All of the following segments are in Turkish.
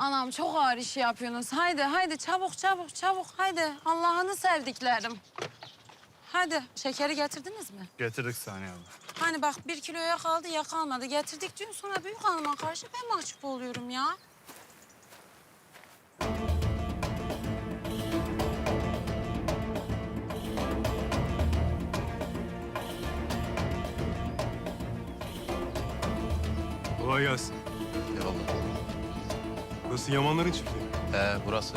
Anam çok ağır işi yapıyorsunuz. Haydi haydi çabuk çabuk çabuk haydi. Allah'ını sevdiklerim. Haydi şekeri getirdiniz mi? Getirdik Saniye abla. Hani bak bir kiloya kaldı ya kalmadı. Getirdik diyorsun sonra büyük hanıma karşı ben mahcup oluyorum ya. Kolay gelsin. Burası Yamanların çiftliği. Ee, burası.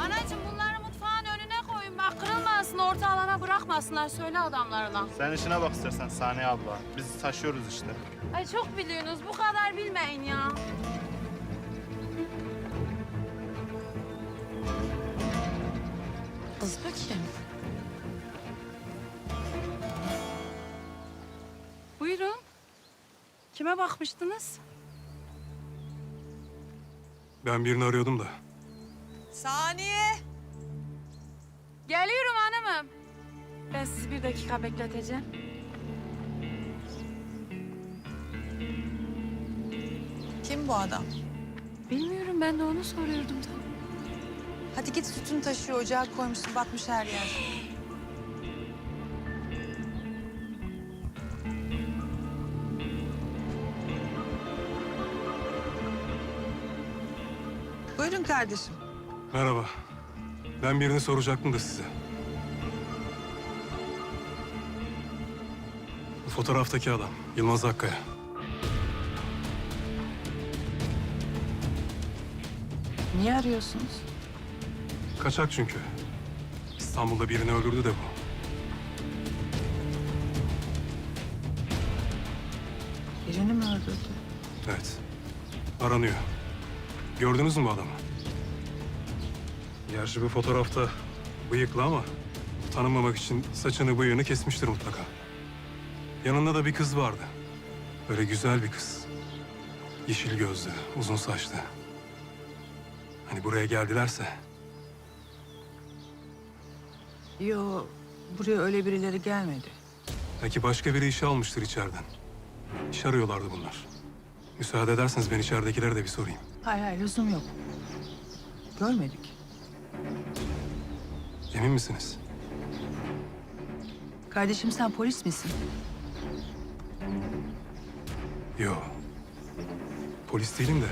Anacığım bunları mutfağın önüne koyun. Bak kırılmasın, orta alana bırakmasınlar. Söyle adamlarına. Sen işine bak istersen Saniye abla. Biz taşıyoruz işte. Ay çok biliyorsunuz. Bu kadar bilmeyin ya. Kız bakayım. Buyurun. Kime bakmıştınız? Ben birini arıyordum da. Saniye. Geliyorum hanımım. Ben sizi bir dakika bekleteceğim. Kim bu adam? Bilmiyorum ben de onu soruyordum da. Hadi git sütünü taşıyor ocağa koymuşsun batmış her yer. Buyurun kardeşim. Merhaba. Ben birini soracaktım da size. Bu fotoğraftaki adam Yılmaz Akkaya. Niye arıyorsunuz? Kaçak çünkü. İstanbul'da birini öldürdü de bu. Birini mi öldürdü? Evet. Aranıyor. Gördünüz mü bu adamı? Gerçi bu fotoğrafta bıyıklı ama tanımamak için saçını bıyığını kesmiştir mutlaka. Yanında da bir kız vardı. Böyle güzel bir kız. Yeşil gözlü, uzun saçlı. Hani buraya geldilerse Yo, buraya öyle birileri gelmedi. belki başka biri işe almıştır içeriden. İş arıyorlardı bunlar. Müsaade ederseniz ben içeridekileri de bir sorayım. Hayır hayır lüzum yok. Görmedik. Emin misiniz? Kardeşim sen polis misin? Yo. Polis değilim de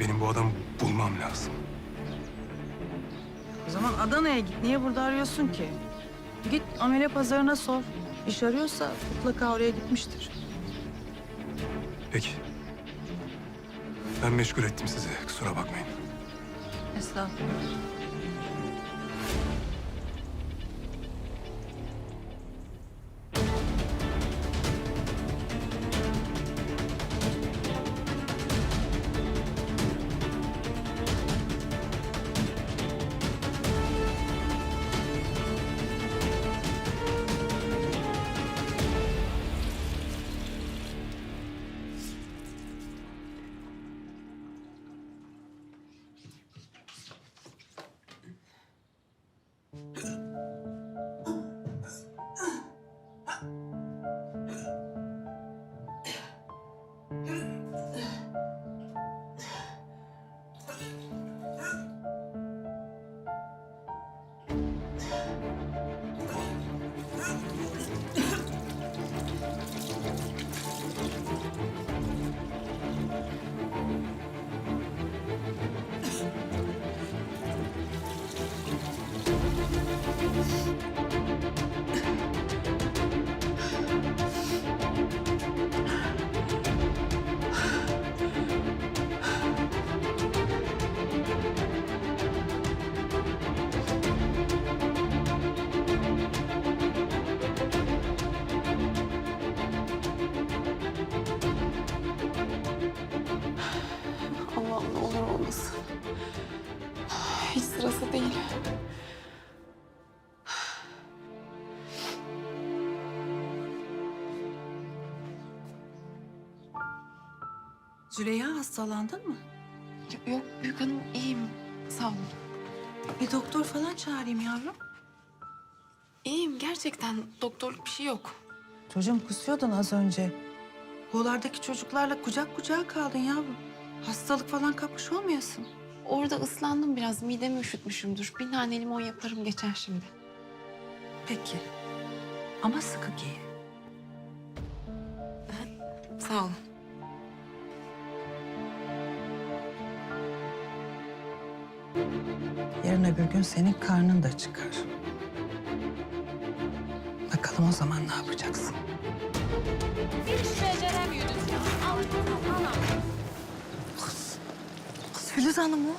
benim bu adamı bulmam lazım. O zaman Adana'ya git. Niye burada arıyorsun ki? Git amele pazarına sor. İş arıyorsa mutlaka oraya gitmiştir. Peki. Ben meşgul ettim sizi. Kusura bakmayın. Estağfurullah. Sırası değil. Züleyha hastalandın mı? Yok Büyük Hanım iyiyim. Sağ olun. Bir doktor falan çağırayım yavrum. İyiyim gerçekten. Doktorluk bir şey yok. Çocuğum kusuyordun az önce. Oğlardaki çocuklarla kucak kucağa kaldın yavrum. Hastalık falan kapmış olmayasın. Orada ıslandım biraz. Midemi üşütmüşümdür. Bir nane limon yaparım geçer şimdi. Peki. Ama sıkı giy. Sağ olun. Yarın öbür gün senin karnın da çıkar. Bakalım o zaman ne yapacaksın? Kız Filiz Hanım o.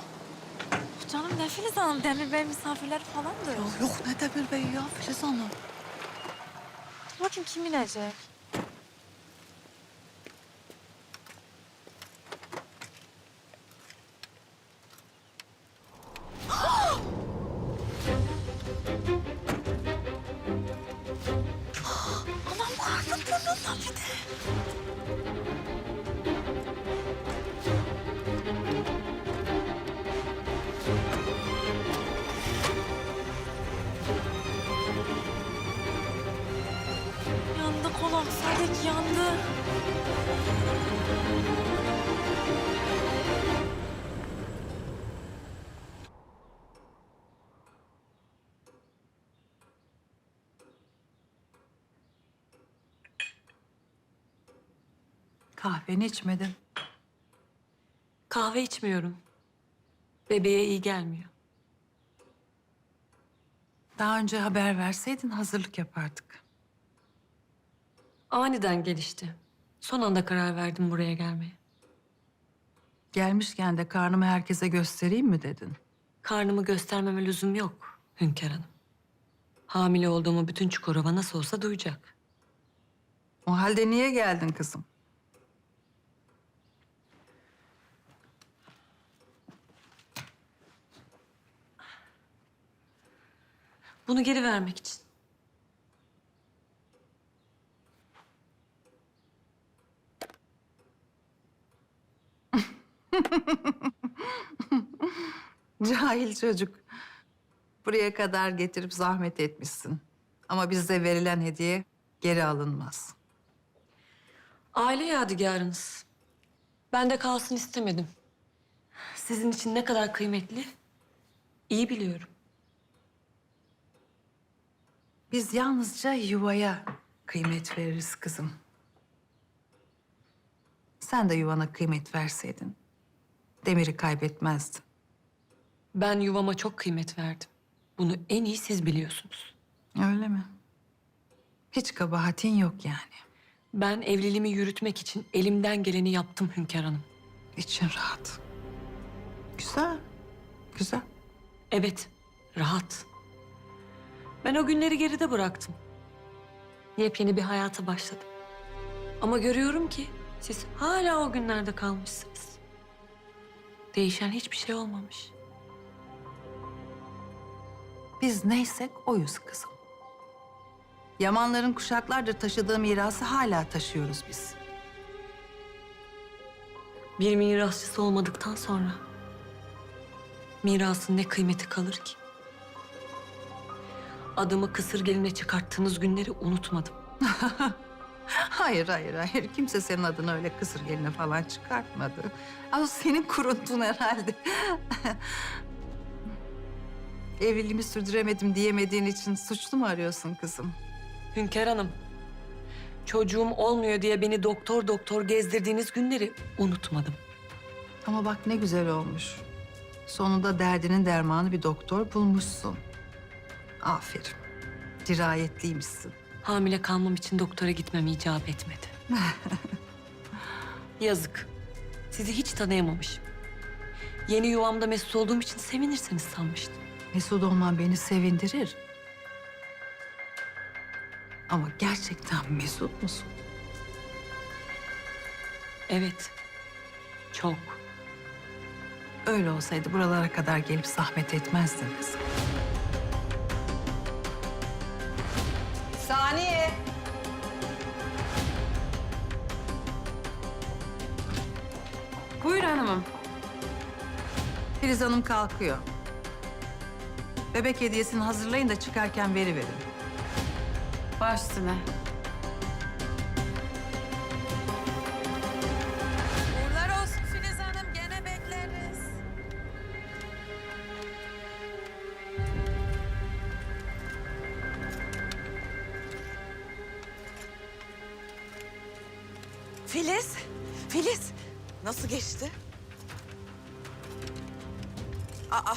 Canım ne Filiz Hanım? Demir Bey misafirleri falandır. Ya yok ne Demir Bey ya Filiz Hanım. Bakayım kim inecek? Kahveni içmedin. Kahve içmiyorum. Bebeğe iyi gelmiyor. Daha önce haber verseydin hazırlık yapardık. Aniden gelişti. Son anda karar verdim buraya gelmeye. Gelmişken de karnımı herkese göstereyim mi dedin? Karnımı göstermeme lüzum yok Hünkar Hanım. Hamile olduğumu bütün Çukurova nasıl olsa duyacak. O halde niye geldin kızım? Bunu geri vermek için. Cahil çocuk. Buraya kadar getirip zahmet etmişsin. Ama bizde verilen hediye geri alınmaz. Aile yadigarınız. Ben de kalsın istemedim. Sizin için ne kadar kıymetli iyi biliyorum. Biz yalnızca yuvaya kıymet veririz kızım. Sen de yuvana kıymet verseydin, Demir'i kaybetmezdin. Ben yuvama çok kıymet verdim. Bunu en iyi siz biliyorsunuz. Öyle mi? Hiç kabahatin yok yani. Ben evliliğimi yürütmek için elimden geleni yaptım Hünkar Hanım. İçin rahat. Güzel, güzel. Evet, rahat. Ben o günleri geride bıraktım. Yepyeni bir hayata başladım. Ama görüyorum ki siz hala o günlerde kalmışsınız. Değişen hiçbir şey olmamış. Biz neysek oyuz kızım. Yamanların kuşaklardır taşıdığı mirası hala taşıyoruz biz. Bir mirasçısı olmadıktan sonra mirasın ne kıymeti kalır ki? Adımı kısır geline çıkarttığınız günleri unutmadım. Hayır, hayır, hayır. Kimse senin adını öyle kısır geline falan çıkartmadı. Ama senin kuruntun herhalde. Evliliğimi sürdüremedim diyemediğin için suçlu mu arıyorsun kızım? Hünkar Hanım, çocuğum olmuyor diye beni doktor doktor gezdirdiğiniz günleri unutmadım. Ama bak ne güzel olmuş. Sonunda derdinin dermanı bir doktor bulmuşsun. Aferin. Dirayetliymişsin. Hamile kalmam için doktora gitmem icap etmedi. Yazık. Sizi hiç tanıyamamışım. Yeni yuvamda mesut olduğum için sevinirseniz sanmıştım. Mesut olman beni sevindirir. Ama gerçekten mesut musun? Evet. Çok. Öyle olsaydı buralara kadar gelip zahmet etmezdin kızım. Saniye. Buyur hanımım. Filiz Hanım kalkıyor. Bebek hediyesini hazırlayın da çıkarken veriverin. Baş üstüne. Filiz, Filiz nasıl geçti? Aa,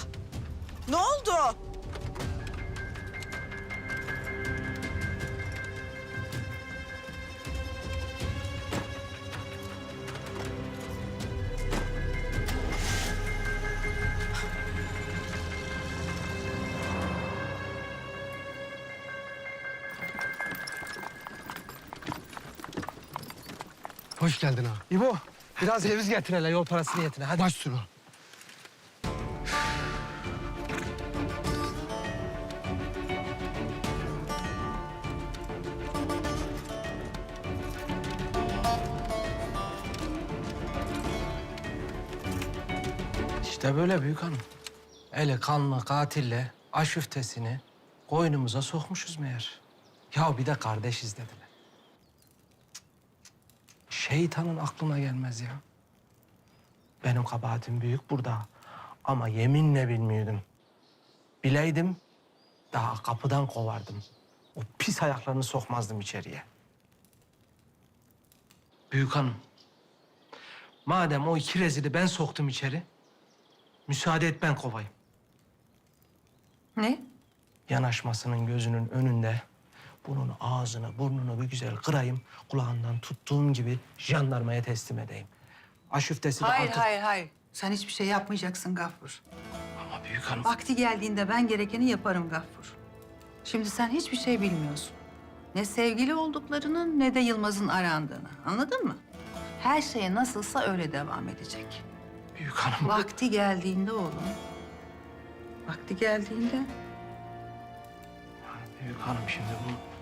ne oldu? Hoş geldin ha. İbo, biraz ceviz getir hele yol parası niyetine. Hadi. Baş sürü. İşte böyle büyük hanım. Eli kanlı katille aşüftesini koynumuza sokmuşuz meğer. Ya bir de kardeşiz dediler. Şeytanın aklına gelmez ya. Benim kabahatim büyük burada. Ama yeminle bilmiyordum. Bileydim daha kapıdan kovardım. O pis ayaklarını sokmazdım içeriye. Büyük hanım. Madem o iki rezili ben soktum içeri. Müsaade et ben kovayım. Ne? Yanaşmasının gözünün önünde bunun ağzını, burnunu bir güzel kırayım. Kulağından tuttuğum gibi jandarmaya teslim edeyim. Aşüftesi de Hayır, artık... hayır, hayır. Sen hiçbir şey yapmayacaksın Gaffur. Ama büyük hanım... Vakti geldiğinde ben gerekeni yaparım Gaffur. Şimdi sen hiçbir şey bilmiyorsun. Ne sevgili olduklarının ne de Yılmaz'ın arandığını. Anladın mı? Her şey nasılsa öyle devam edecek. Büyük hanım... Vakti geldiğinde oğlum. Vakti geldiğinde Büyük hanım şimdi bu...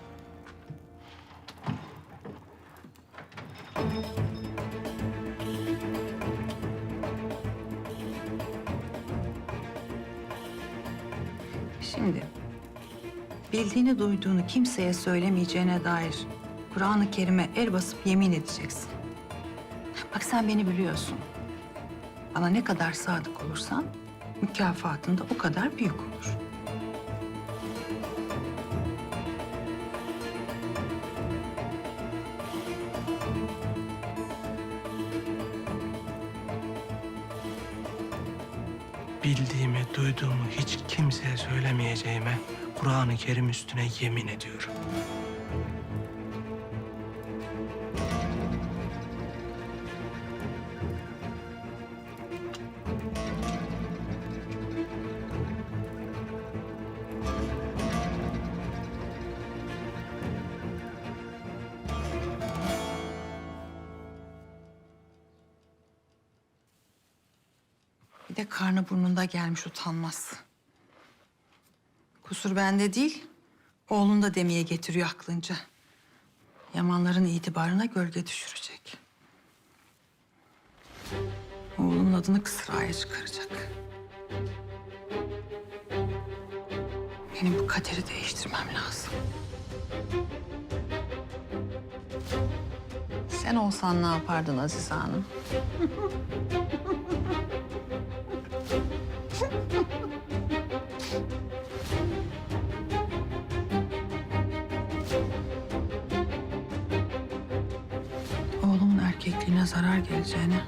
Şimdi bildiğini duyduğunu kimseye söylemeyeceğine dair Kur'an-ı Kerim'e el basıp yemin edeceksin. Bak sen beni biliyorsun. Bana ne kadar sadık olursan mükafatın da o kadar büyük olur. Duyduğumu hiç kimseye söylemeyeceğime Kur'an-ı Kerim üstüne yemin ediyorum. De karnı burnunda gelmiş utanmaz. Kusur bende değil, oğlun da demeye getiriyor aklınca. Yamanların itibarına gölge düşürecek. Oğlunun adını kısraya çıkaracak. Benim bu kaderi değiştirmem lazım. Sen olsan ne yapardın Azize Hanım? erkekliğine zarar geleceğine...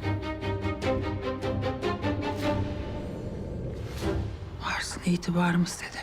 ...varsın itibarımız zedelensin.